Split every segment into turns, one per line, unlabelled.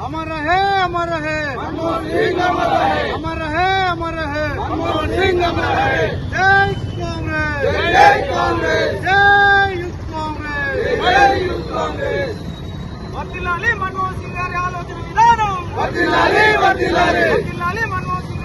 अमर है अमर है अमर है अमर है जय कांग्रेस जय कांग्रेस जय युथ कांग्रेस जय युथ कांग्रेस మతిలాలి మన్మోహన్ సింగ్ గారి ఆలోచన విధానం మతిలాలి మతిలాలి మతిలాలి మన్మోహన్ సింగ్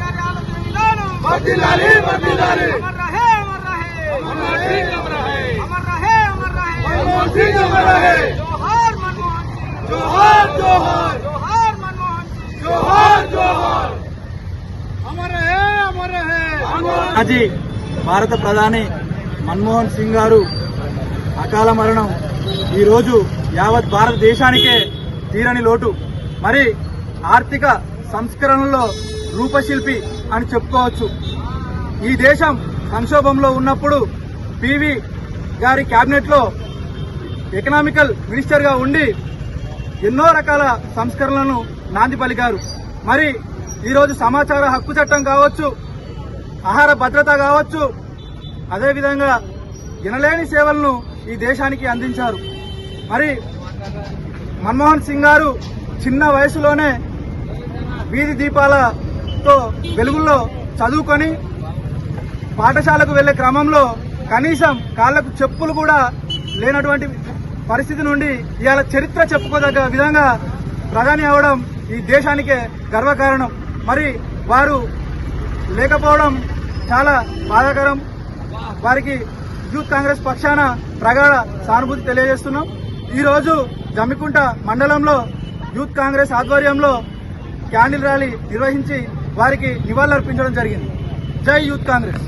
అమర్ అమర్
మాజీ భారత ప్రధాని మన్మోహన్ సింగ్ గారు అకాల మరణం. ఈరోజు యావత్ భారతదేశానికే తీరని లోటు. మరి ఆర్థిక సంస్కరణలో రూపశిల్పి అని చెప్పుకోవచ్చు. ఈ దేశం సంక్షోభంలో ఉన్నప్పుడు పివి గారి క్యాబినెట్లో లో ఎకనామికల్ మినిస్టర్గా ఉండి ఎన్నో రకాల సంస్కరణలను నాంది పలికారు. మరి ఈరోజు సమాచార హక్కు చట్టం కావచ్చు ఆహార భద్రత కావచ్చు అదేవిధంగా వినలేని సేవలను ఈ దేశానికి అందించారు. మరి మన్మోహన్ సింగ్ గారు చిన్న వయసులోనే వీధి దీపాలతో వెలుగుల్లో చదువుకొని పాఠశాలకు వెళ్ళే క్రమంలో కనీసం కాళ్ళకు చెప్పులు కూడా లేనటువంటి పరిస్థితి నుండి ఇవాళ చరిత్ర చెప్పుకోదగ్గ విధంగా ప్రధాని అవడం ఈ దేశానికే గర్వకారణం. మరి వారు లేకపోవడం చాలా బాధాకరం. వారికి యూత్ కాంగ్రెస్ పక్షాన ప్రగాఢ సానుభూతి తెలియజేస్తున్నాం. ఈరోజు జమ్మికుంట మండలంలో యూత్ కాంగ్రెస్ ఆధ్వర్యంలో క్యాండిల్ ర్యాలీ నిర్వహించి వారికి నివాళులర్పించడం జరిగింది. జై యూత్ కాంగ్రెస్.